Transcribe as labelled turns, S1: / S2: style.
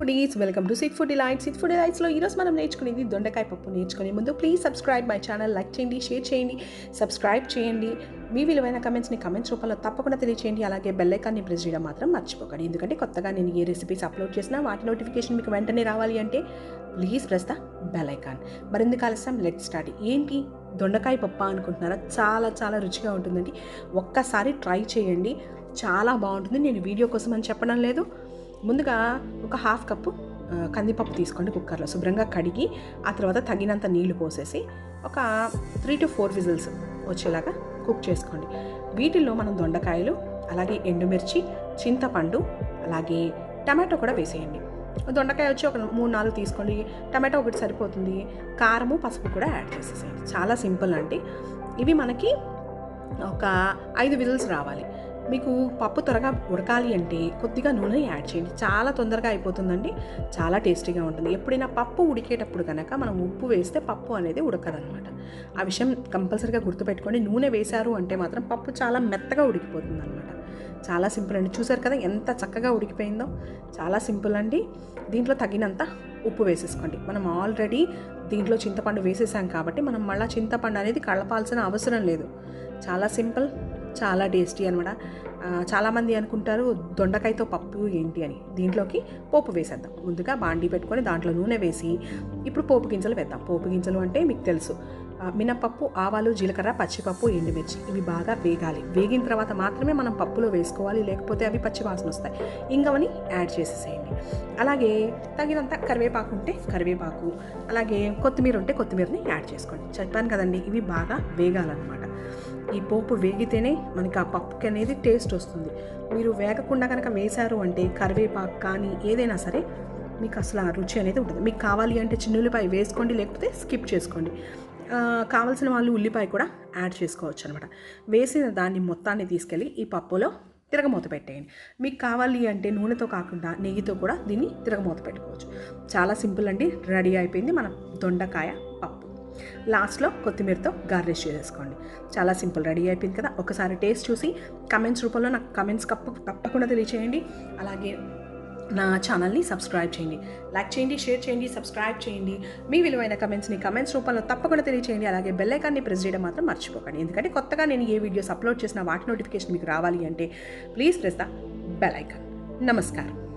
S1: Foodies welcome to sit food delight sit food డిలైట్స్లో ఈరోజు మనం నేర్చుకునేది దొండకాయ పప్పు నేర్చుకునే ముందు please subscribe my channel like చేయండి షేర్ చేయండి సబ్స్క్రైబ్ చేయండి. మీ విలువైన కమెంట్స్ని కమెంట్స్ రూపంలో తప్పకుండా తెలియచేయండి. అలాగే బెల్ ఐకాన్ని ప్రెస్ చేయడం మాత్రం మర్చిపోకండి. ఎందుకంటే కొత్తగా నేను ఏ రెసిపీస్ అప్లోడ్ చేసినా వాటి నోటిఫికేషన్ మీకు వెంటనే రావాలి అంటే please press the bell icon మరెందుకు ఆలస్యం? లెట్ స్టార్ట్ ఏంటి? దొండకాయ పప్ప అనుకుంటున్నారా? చాలా చాలా రుచిగా ఉంటుందండి. ఒక్కసారి ట్రై చేయండి. చాలా బాగుంటుంది. నేను వీడియో కోసం అని చెప్పడం లేదు. ముందుగా ఒక హాఫ్ కప్పు కందిపప్పు తీసుకోండి కుక్కర్లో. శుభ్రంగా కడిగి ఆ తర్వాత తగినంత నీళ్ళు పోసేసి ఒక త్రీ టు ఫోర్ విజిల్స్ వచ్చేలాగా కుక్ చేసుకోండి. వీటిల్లో మనం దొండకాయలు అలాగే ఎండుమిర్చి చింతపండు అలాగే టమాటో కూడా వేసేయండి. దొండకాయ వచ్చి ఒక మూడు నాలుగు తీసుకోండి. టమాటో ఒకటి సరిపోతుంది. కారము పసుపు కూడా యాడ్ చేసేసేయండి. చాలా సింపుల్ అండి. ఇవి మనకి ఒక ఐదు విజిల్స్ రావాలి. మీకు పప్పు త్వరగా ఉడకాలి అంటే కొద్దిగా నూనె యాడ్ చేయండి. చాలా తొందరగా అయిపోతుందండి. చాలా టేస్టీగా ఉంటుంది. ఎప్పుడైనా పప్పు ఉడికేటప్పుడు కనుక మనం ఉప్పు వేస్తే పప్పు అనేది ఉడకదనమాట ఆ విషయం కంపల్సరీగా గుర్తుపెట్టుకోండి. నూనె వేశారు అంటే మాత్రం పప్పు చాలా మెత్తగా ఉడికిపోతుంది అనమాట చాలా సింపుల్ అండి. చూసారు కదా ఎంత చక్కగా ఉడికిపోయిందో? చాలా సింపుల్ అండి. దీంట్లో తగినంత ఉప్పు వేసేసుకోండి. మనం ఆల్రెడీ దీంట్లో చింతపండు వేసేసాం కాబట్టి మనం మళ్ళీ చింతపండు అనేది కలపాల్సిన అవసరం లేదు. చాలా సింపుల్ చాలా టేస్టీ అనమాట చాలామంది అనుకుంటారు దొండకాయతో పప్పు ఏంటి అని. దీంట్లోకి పోపు వేసేద్దాం. ముందుగా బాండీ పెట్టుకొని దాంట్లో నూనె వేసి ఇప్పుడు పోపు గింజలు వేద్దాం. పోపు గింజలు అంటే మీకు తెలుసు. మినపప్పు ఆవాలు జీలకర్ర పచ్చిపప్పు ఎండుమిర్చి. ఇవి బాగా వేగాలి. వేగిన తర్వాత మాత్రమే మనం పప్పులో వేసుకోవాలి లేకపోతే అవి పచ్చి వాసన వస్తాయి. ఇంగవని యాడ్ చేసేసేయండి. అలాగే తగినంత కరివేపాకు ఉంటే కరివేపాకు. అలాగే కొత్తిమీర ఉంటే కొత్తిమీరని యాడ్ చేసుకోండి. చెప్పాను కదండి ఇవి బాగా వేగాలన్నమాట. ఈ పోపు వేగితేనే మనకి ఆ పప్పుకి అనేది టేస్ట్ వస్తుంది. మీరు వేగకుండా కనుక వేశారు అంటే కరివేపాకు కానీ ఏదైనా సరే మీకు అసలు ఆ రుచి అనేది ఉంటుంది మీకు కావాలి అంటే చిన్నులపై వేసుకోండి లేకపోతే స్కిప్ చేసుకోండి. కావాల్సిన వాళ్ళు ఉల్లిపాయ కూడా యాడ్ చేసుకోవచ్చు అనమాట వేసిన దాన్ని మొత్తాన్ని తీసుకెళ్ళి ఈ పప్పులో తిరగమూత పెట్టేయండి. మీకు కావాలి అంటే నూనెతో కాకుండా నెయ్యితో కూడా దీన్ని తిరగమూత పెట్టుకోవచ్చు. చాలా సింపుల్ అండి రెడీ అయిపోయింది మన దొండకాయ పప్పు. లాస్ట్లో కొత్తిమీరతో గార్నిష్ చేసేసుకోండి చాలా సింపుల్ రెడీ అయిపోయింది కదా. ఒకసారి టేస్ట్ చూసి కమెంట్స్ రూపంలో నాకు కమెంట్స్ కప్ప తప్పకుండా తెలియచేయండి. అలాగే నా ఛానల్ని సబ్స్క్రైబ్ చేయండి. లైక్ చేయండి షేర్ చేయండి సబ్స్క్రైబ్ చేయండి. మీ విలువైన కమెంట్స్ని కమెంట్స్ రూపంలో తప్పకుండా తెలియచేయండి. అలాగే బెల్ ఐకాన్ని ప్రెస్ చేయడం మాత్రం మర్చిపోకండి. ఎందుకంటే కొత్తగా నేను ఏ వీడియోస్ అప్లోడ్ చేసిన వాటి నోటిఫికేషన్ మీకు రావాలి అంటే please press the bell icon నమస్కారం.